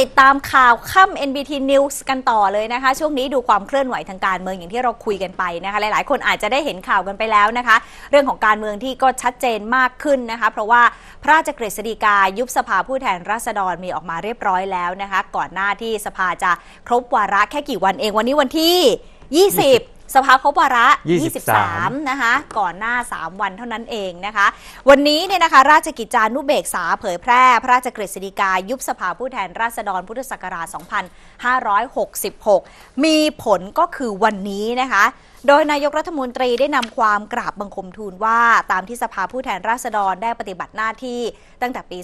ติดตามข่าวค่ำ NBT News กันต่อเลยนะคะ ช่วงนี้ดูความเคลื่อนไหวทางการเมืองอย่างที่เราคุยกันไปนะคะหลายๆ คนอาจจะได้เห็นข่าวกันไปแล้วนะคะ เรื่องของการเมืองที่ก็ชัดเจนมากขึ้นนะคะ เพราะว่าพระราชกฤษฎีกายุบสภาผู้แทนราษฎรมีออกมาเรียบร้อยแล้วนะคะ ก่อนหน้าที่สภาจะครบวาระแค่กี่วันเองวันนี้วันที่ 20 สภาครบวาระ 23 นะคะ ก่อนหน้า 3 วันเท่านั้นเองนะคะ วันนี้เนี่ยนะคะ ราชกิจจานุเบกษาเผยแพร่ พระราชกฤษฎีกา ยุบสภาผู้แทนราษฎรพุทธศักราช 2566 มีผลก็คือวันนี้นะคะ โดยนายกรัฐมนตรีได้นำความกราบบังคมทูลว่าตามที่สภาผู้แทนราษฎรได้ปฏิบัติหน้าที่ตั้งแต่ปี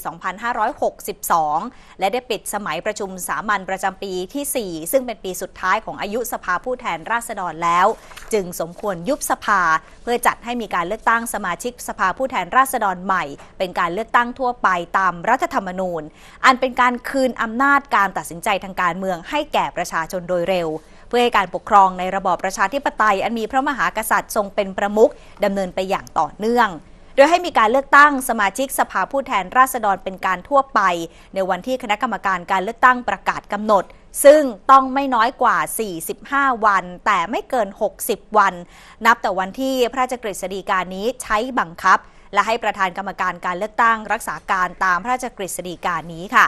2562 และได้ปิดสมัยประชุมสามัญประจำปีที่ 4 ซึ่งเป็นปีสุดท้ายของอายุสภาผู้แทนราษฎรแล้วจึงสมควรยุบสภา เพื่อจัดให้มีการเลือกตั้งสมาชิกสภาผู้แทนราษฎรใหม่ เป็นการเลือกตั้งทั่วไปตามรัฐธรรมนูญ อันเป็นการคืนอำนาจการตัดสินใจทางการเมืองให้แก่ประชาชนโดยเร็ว เพื่อให้การปกครองในระบอบประชาธิปไตย อันมีพระมหากษัตริย์ทรงเป็นประมุขดำเนินไปอย่างต่อเนื่องโดยให้มีการเลือกตั้งสมาชิกสภาผู้แทนราษฎรเป็นการทั่วไป ในวันที่คณะกรรมการการเลือกตั้งประกาศกำหนด ซึ่งต้องไม่น้อยกว่า 45 วัน แต่ไม่เกิน 60 วัน นับแต่วันที่พระราชกฤษฎีกานี้ใช้บังคับ และให้ประธานกรรมการการเลือกตั้ง รักษาการตามพระราชกฤษฎีกานี้ค่ะ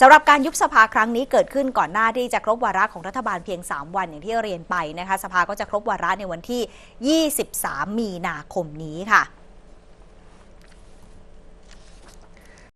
สำหรับการยุบสภาครั้งนี้เกิดขึ้นก่อนหน้าที่จะครบวาระของรัฐบาลเพียง 3 วันอย่างที่เรียนไปนะคะ สภาก็จะครบวาระในวันที่ 23 มีนาคมนี้ค่ะ